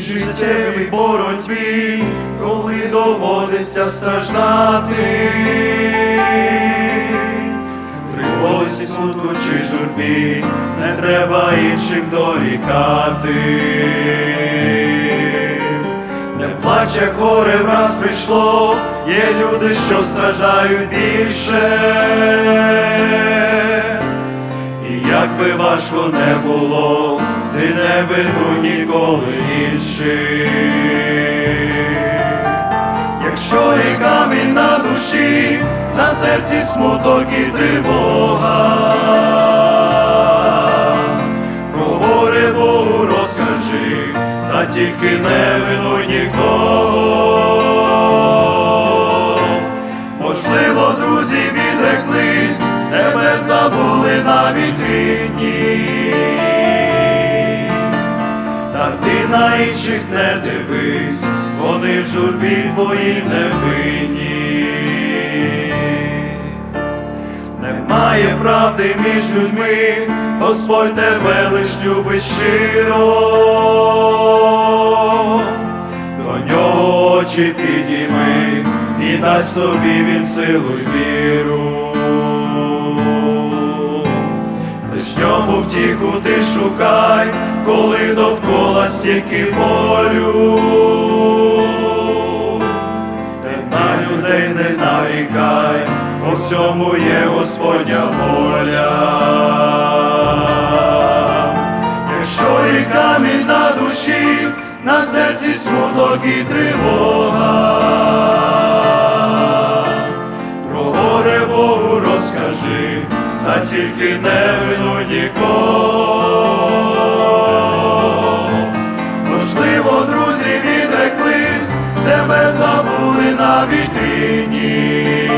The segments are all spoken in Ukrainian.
життєвій боротьбі, коли доводиться страждати, тривозі, смутку чи журбі, не треба іншим дорікати. Не плач, як горе враз прийшло, є люди, що страждають більше. Як би важко не було, ти не вину ніколи інших. Якщо і камінь на душі, на серці смуток і тривога, про горе Богу розкажи, та тільки не винуй нікого. Забули навіть рідні. Та ти на інших не дивись, вони в журбі твої не винні. Немає правди між людьми, Господь тебе лиш любить щиро. До нього очі підійми і дасть тобі він силу й віру. Втіху ти шукай, коли довкола стільки болю. Ти на людей не нарікай, у всьому є Господня воля. Якщо і камінь на душі, на серці смуток і тривога, про горе Богу розкажи, та тільки не винуй нікого. Можливо, друзі відреклись, тебе забули навіть рідні.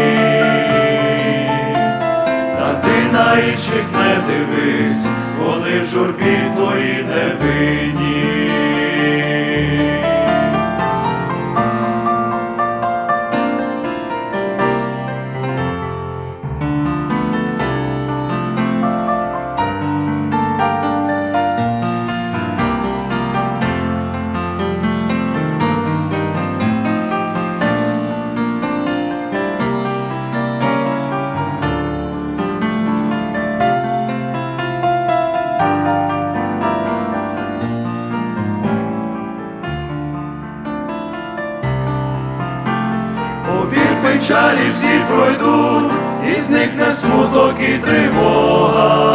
Та ти на інших не дивись, вони в журбі твої не винні. Печалі всі пройдуть, і зникне смуток і тривога.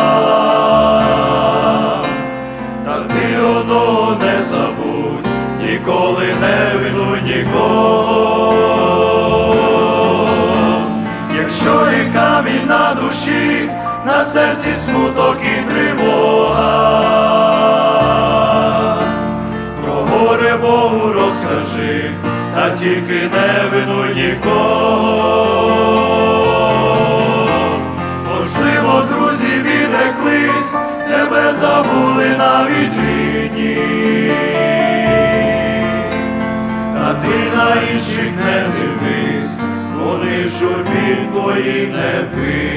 Та ти одного не забудь, ніколи не вину нікого. Якщо і камінь на душі, на серці смуток і тривога. Про горе Богу розкажи, та тільки не винуй нікого. Можливо, друзі відреклись, тебе забули навіть рідні. Та ти на інших не дивись, вони в журбі твої не винні.